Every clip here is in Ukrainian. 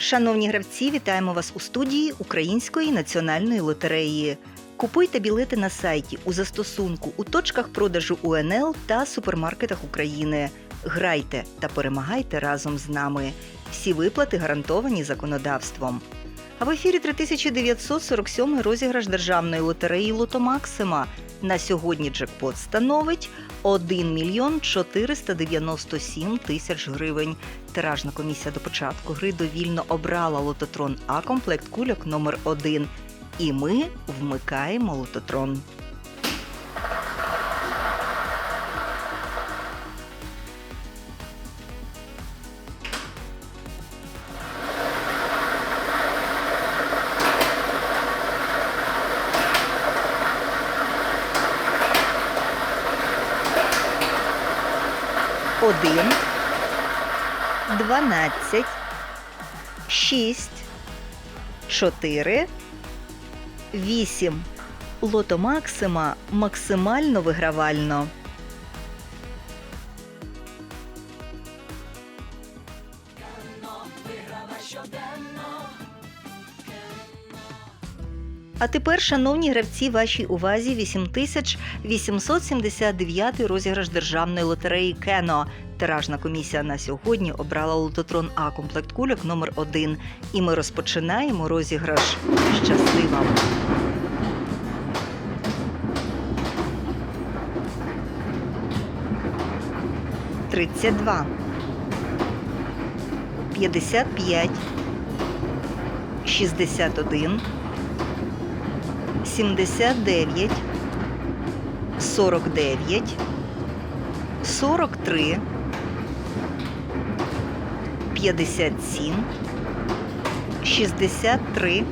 Шановні гравці, вітаємо вас у студії Української національної лотереї. Купуйте білети на сайті у застосунку у точках продажу УНЛ та супермаркетах України. Грайте та перемагайте разом з нами. Всі виплати гарантовані законодавством. А в ефірі 3947 розіграш державної лотереї Лото Максима. На сьогодні джекпот становить 1 мільйон 497 тисяч гривень. Тиражна комісія до початку гри довільно обрала лототрон А комплект кульок номер 1 І ми вмикаємо лототрон. Один, дванадцять, шість, чотири, вісім. Лото Максима максимально вигравально. А тепер, шановні гравці, вашій увазі 8879 розіграш державної лотереї Кено. Тиражна комісія на сьогодні обрала лототрон А комплект кульок номер 1 І ми розпочинаємо розіграш. Щаслива! Тридцять два. П'ятдесят п'ять. Шістдесят один. 79, 49, 43, 57, 63,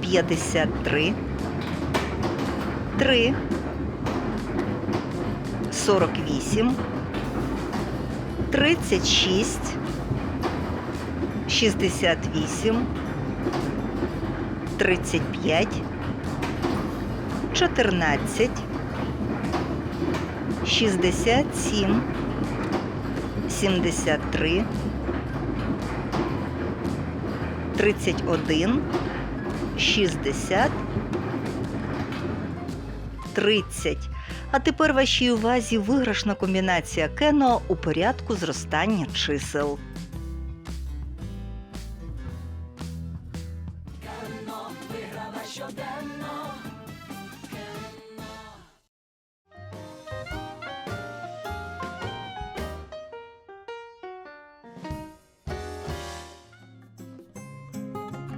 53, 3, 48, 36, 68, 35, 14, 67, 73, 31, 60, 30. А тепер вашій увазі виграшна комбінація кено у порядку зростання чисел.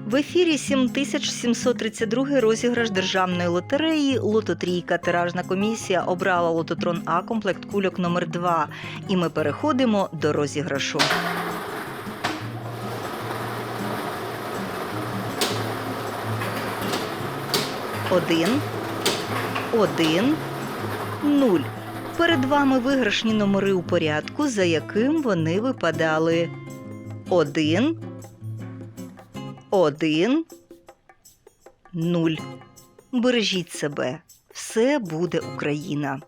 В ефірі 7732 розіграш державної лотереї Лототрійка. Тиражна комісія обрала лототрон А комплект кульок номер 2 І ми переходимо до розіграшу. Один, один, нуль. Перед вами виграшні номери у порядку, за яким вони випадали. Один, один, нуль. Бережіть себе. Все буде Україна.